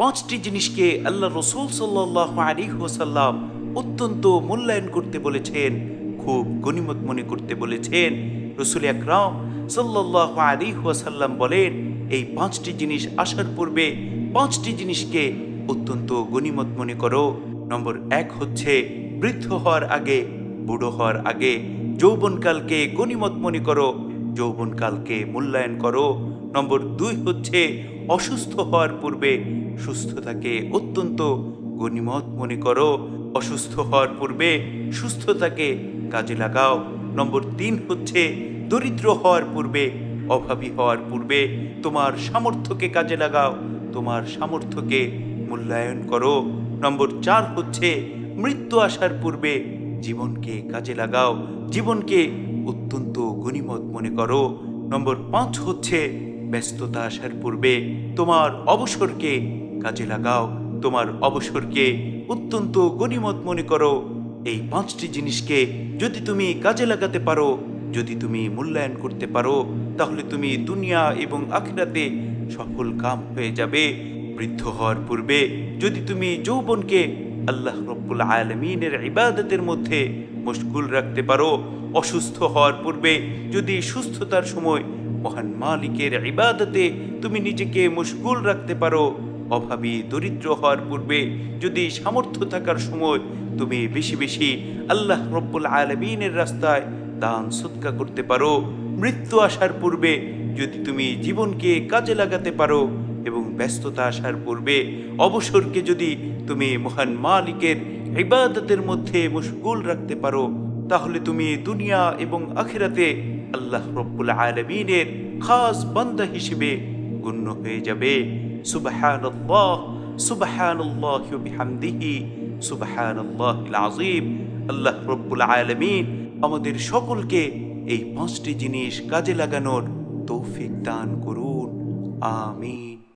পাঁচটি জিনিসকে আল্লাহ রসুল সাল্লাহ আলী অত্যন্ত মূল্যায়ন করতে বলেছেন, খুব গণিমত মনে করতে বলেছেন। রসুল আকরাম সাল্লাহ আলী বলেন, এই পাঁচটি জিনিস আসার পূর্বে পাঁচটি জিনিসকে অত্যন্ত গণিমত মনে করো। নম্বর এক হচ্ছে, বৃদ্ধ হওয়ার আগে, বুড়ো হওয়ার আগে যৌবনকালকে গণিমত মনে করো, যৌবনকালকে মূল্যায়ন করো। নম্বর দুই হচ্ছে অসুস্থ হওয়ার পূর্বে সুস্থতাকে অত্যন্ত গণিমত মনে করো। অসুস্থ হওয়ার পূর্বে সুস্থতাকে কাজে লাগাও। নম্বর তিন হচ্ছে, দরিদ্র হওয়ার পূর্বে, অভাবী হওয়ার পূর্বে তোমার সামর্থ্যকে কাজে লাগাও, তোমার সামর্থ্যকে মূল্যায়ন করো। নম্বর চার হচ্ছে, মৃত্যু আসার পূর্বে জীবনকে কাজে লাগাও, জীবনকে অত্যন্ত গণিমত মনে করো। নম্বর পাঁচ হচ্ছে ব্যস্ততা আসার পূর্বে তোমার অবসরকে কাজে লাগাও। তোমার অবসরকে অত্যন্ত গণিমত মনে করো। এই পাঁচটি জিনিসকে যদি তুমি কাজে লাগাতে পারো, যদি তুমি মূল্যায়ন করতে পারো, তাহলে তুমি দুনিয়া এবং আখিরাতে সফল কাম হয়ে যাবে। বৃদ্ধ হওয়ার পূর্বে যদি তুমি যৌবনকে আল্লাহ রব্বুল আলমিনের ইবাদতের মধ্যে মশগুল রাখতে পারো, অসুস্থ হওয়ার পূর্বে যদি সুস্থতার সময় মহান মালিকের ইবাদতে তুমি নিজেকে মশগুল রাখতে পারো। অভাবী দরিদ্র হওয়ার পূর্বে যদি সামর্থ্য থাকার সময় তুমি বেশি বেশি আল্লাহ রব্বুল আলমিনের রাস্তায় দান সৎকা করতে পারো। মৃত্যু আসার পূর্বে যদি তুমি জীবনকে কাজে লাগাতে পারো এবং ব্যস্ততা আসার পূর্বে অবসরকে যদি তুমি মহান মালিকের ইবাদতের মধ্যে মশগুল রাখতে পারো, তাহলে তুমি দুনিয়া এবং আখিরাতে আল্লাহ রব্বুল আলমিনের খাস বান্দা হিসেবে গণ্য হয়ে যাবে। সুবাহ সুবাহি বিহামদিহি, সুবহানাল্লাহিল আযীম। আল্লাহ রব্বুল আলমিন আমাদের সকলকে এই পাঁচটি জিনিস কাজে লাগানোর তৌফিক দান করুন। আমিন।